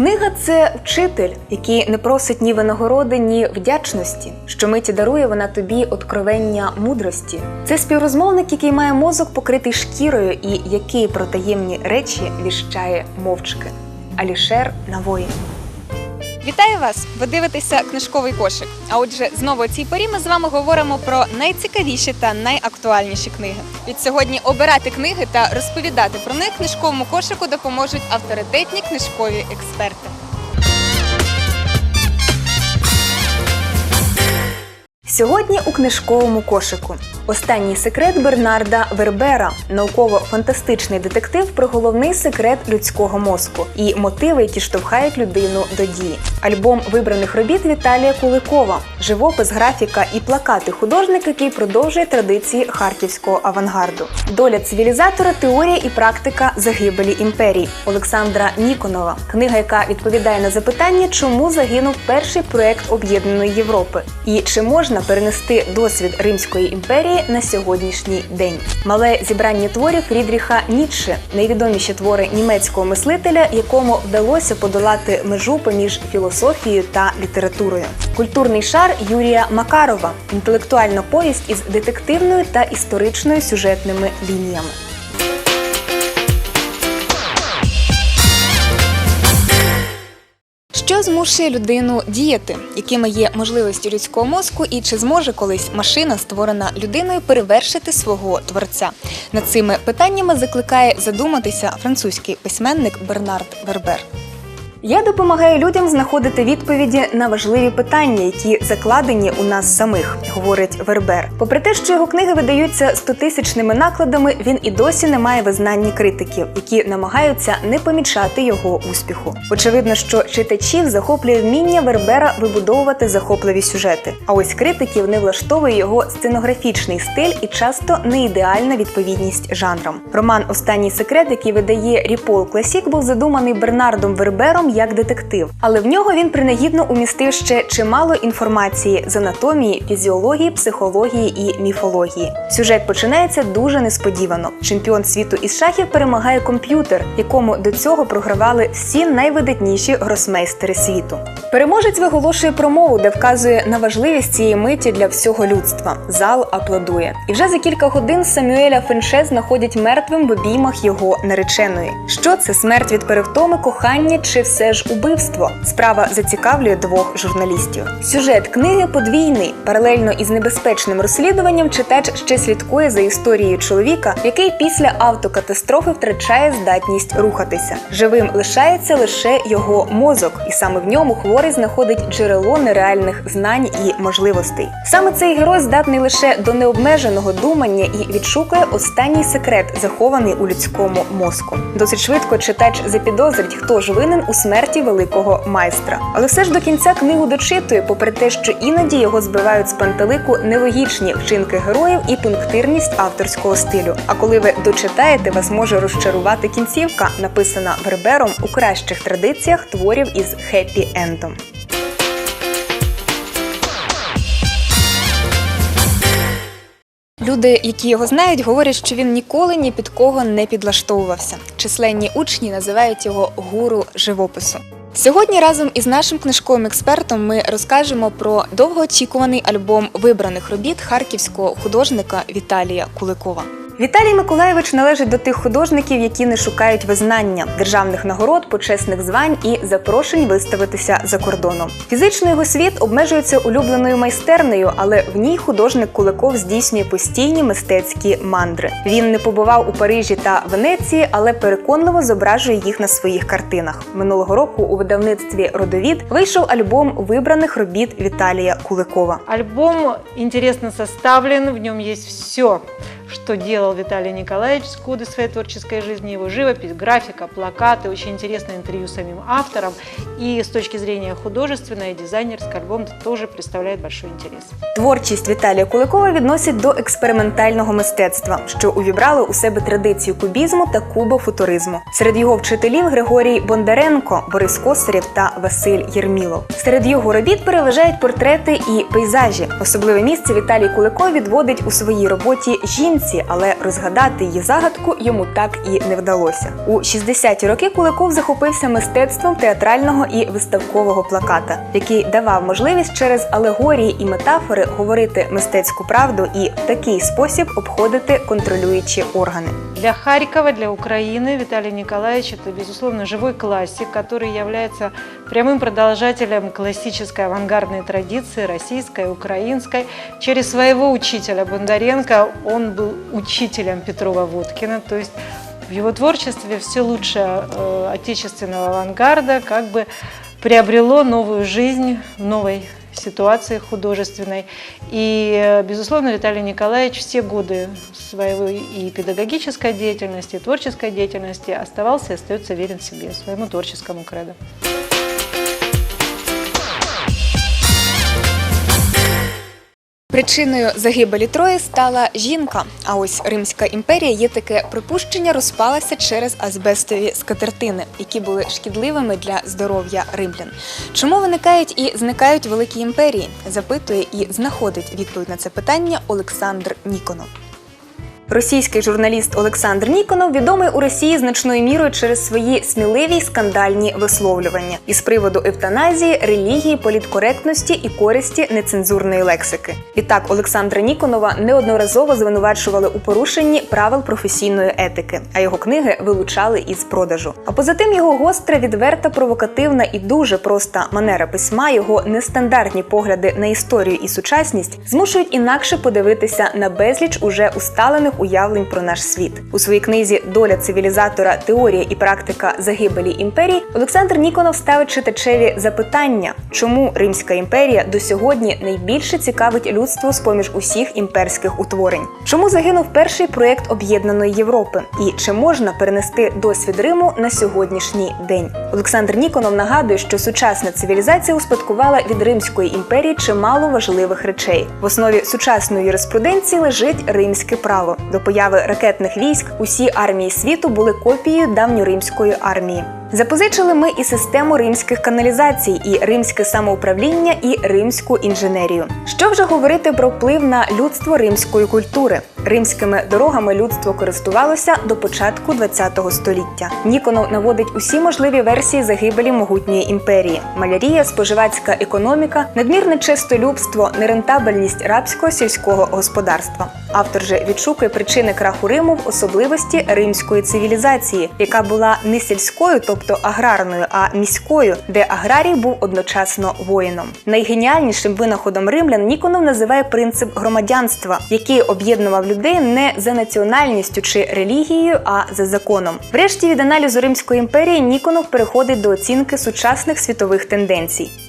Книга це вчитель, який не просить ні винагороди, ні вдячності. Щомиті дарує вона тобі откровення мудрості. Це співрозмовник, який має мозок покритий шкірою і який про таємні речі віщає мовчки. Алішер Навої. Вітаю вас! Ви дивитеся книжковий кошик. А отже, знову о цій порі ми з вами говоримо про найцікавіші та найактуальніші книги. Від сьогодні обирати книги та розповідати про них книжковому кошику допоможуть авторитетні книжкові експерти. Сьогодні у книжковому кошику. Останній секрет Бернарда Вербера, науково-фантастичний детектив про головний секрет людського мозку і мотиви, які штовхають людину до дії. Альбом вибраних робіт Віталія Куликова, живопис, графіка і плакати художника, який продовжує традиції харківського авангарду. Доля цивілізатора, теорія і практика загибелі імперій Олександра Ніконова. Книга, яка відповідає на запитання, чому загинув перший проект об'єднаної Європи, і чи можна перенести досвід Римської імперії на сьогоднішній день. Мале зібрання творів Фрідріха Ніцше, найвідоміші твори німецького мислителя, якому вдалося подолати межу поміж філософією та літературою. Культурний шар Юрія Макарова, інтелектуальна повість із детективною та історичною сюжетними лініями. Що змушує людину діяти? Якими є можливості людського мозку, і чи зможе колись машина, створена людиною, перевершити свого творця? Над цими питаннями закликає задуматися французький письменник Бернард Вербер. Я допомагаю людям знаходити відповіді на важливі питання, які закладені у нас самих, говорить Вербер. Попри те, що його книги видаються стотисячними накладами, він і досі не має визнання критиків, які намагаються не помічати його успіху. Очевидно, що читачів захоплює вміння Вербера вибудовувати захопливі сюжети. А ось критиків не влаштовує його сценографічний стиль і часто не ідеальна відповідність жанрам. Роман Останній секрет, який видає Ріпол Класік, був задуманий Бернардом Вербером як детектив, але в нього він принагідно умістив ще чимало інформації з анатомії, фізіології, психології і міфології. Сюжет починається дуже несподівано. Чемпіон світу із шахів перемагає комп'ютер, якому до цього програвали всі найвидатніші гросмейстери світу. Переможець виголошує промову, де вказує на важливість цієї миті для всього людства. Зал аплодує. І вже за кілька годин Самюеля Фенше знаходять мертвим в обіймах його нареченої. Що це смерть від перевтоми, кохання чи все ж убивство? Справа зацікавлює двох журналістів. Сюжет книги подвійний. Паралельно із небезпечним розслідуванням читач ще слідкує за історією чоловіка, який після автокатастрофи втрачає здатність рухатися. Живим лишається лише його мозок, і саме в ньому хворий знаходить джерело нереальних знань і можливостей. Саме цей герой здатний лише до необмеженого думання і відшукує останній секрет, захований у людському мозку. Досить швидко читач запідозрить, хто ж винен у смерті великого майстра. Але все ж до кінця книгу дочитує, попри те, що іноді його збивають з пантелику нелогічні вчинки героїв і пунктирність авторського стилю. А коли ви дочитаєте, вас може розчарувати кінцівка, написана Вербером у кращих традиціях творів із хеппі-ендом. Люди, які його знають, говорять, що він ніколи ні під кого не підлаштовувався. Численні учні називають його гуру живопису. Сьогодні разом із нашим книжковим експертом ми розкажемо про довгоочікуваний альбом вибраних робіт харківського художника Віталія Куликова. Віталій Миколаєвич належить до тих художників, які не шукають визнання, державних нагород, почесних звань і запрошень виставитися за кордоном. Фізично його світ обмежується улюбленою майстернею, але в ній художник Куликов здійснює постійні мистецькі мандри. Він не побував у Парижі та Венеції, але переконливо зображує їх на своїх картинах. Минулого року у видавництві Родовід вийшов альбом вибраних робіт Віталія Куликова. Альбом интересно составлен, в нем есть все, что делал Виталий Николаевич с годы своей творческой жизни, его живопись, графика, плакаты, очень интересное интервью с самим автором. И с точки зрения художественной и дизайнерской альбом тоже представляет большой интерес. Творчість Віталія Куликова відносять до експериментального мистецтва, що увібрало у себе традицію кубізму та кубофутуризму. Серед його вчителів Григорій Бондаренко, Борис Косарєв та Василь Єрмілов. Серед його робіт переважають портрети і пейзажі. Особливе місце Віталій Куликов відводить у своїй роботі жінці. Жінці, але розгадати її загадку йому так і не вдалося. У 60-ті роки Куликов захопився мистецтвом театрального і виставкового плаката, який давав можливість через алегорії і метафори говорити мистецьку правду і в такий спосіб обходити контролюючі органи. Для Харькова, для Украины Виталий Николаевич – это, безусловно, живой классик, который является прямым продолжателем классической авангардной традиции российской, украинской. Через своего учителя Бондаренко он был учителем Петрова-Водкина, то есть в его творчестве все лучшее э, отечественного авангарда как бы приобрело новую жизнь в новой ситуации художественной. И, э, безусловно, Виталий Николаевич все годы своей и педагогической деятельности, и творческой деятельности оставался и остается верен себе, своему творческому кредо. Причиною загибелі Трої стала жінка. А ось Римська імперія є таке припущення, розпалася через азбестові скатертини, які були шкідливими для здоров'я римлян. Чому виникають і зникають великі імперії? Запитує і знаходить відповідь на це питання Олександр Ніконов. Російський журналіст Олександр Ніконов відомий у Росії значною мірою через свої сміливі скандальні висловлювання із приводу евтаназії, релігії, політкоректності і користі нецензурної лексики. Відтак Олександра Ніконова неодноразово звинувачували у порушенні правил професійної етики, а його книги вилучали із продажу. А поза тим його гостра, відверта, провокативна і дуже проста манера письма, його нестандартні погляди на історію і сучасність змушують інакше подивитися на безліч уже усталених уявлень про наш світ. У своїй книзі Доля цивілізатора, теорія і практика загибелі імперій Олександр Ніконов ставить читачеві запитання, чому Римська імперія до сьогодні найбільше цікавить людство з поміж усіх імперських утворень, чому загинув перший проєкт об'єднаної Європи, і чи можна перенести досвід Риму на сьогоднішній день. Олександр Ніконов нагадує, що сучасна цивілізація успадкувала від Римської імперії чимало важливих речей. В основі сучасної юриспруденції лежить римське право. До появи ракетних військ усі армії світу були копією давньоримської армії. Запозичили ми і систему римських каналізацій, і римське самоуправління, і римську інженерію. Що вже говорити про вплив на людство римської культури? Римськими дорогами людство користувалося до початку ХХ століття. Ніконов наводить усі можливі версії загибелі могутньої імперії: малярія, споживацька економіка, надмірне чистолюбство, нерентабельність рабського сільського господарства. Автор же відшукує причини краху Риму в особливості римської цивілізації, яка була не сільською, тобто аграрною, а міською, де аграрій був одночасно воїном. Найгеніальнішим винаходом римлян Ніконов називає принцип громадянства, який об'єднував людей не за національністю чи релігією, а за законом. Врешті від аналізу Римської імперії Ніконов переходить до оцінки сучасних світових тенденцій.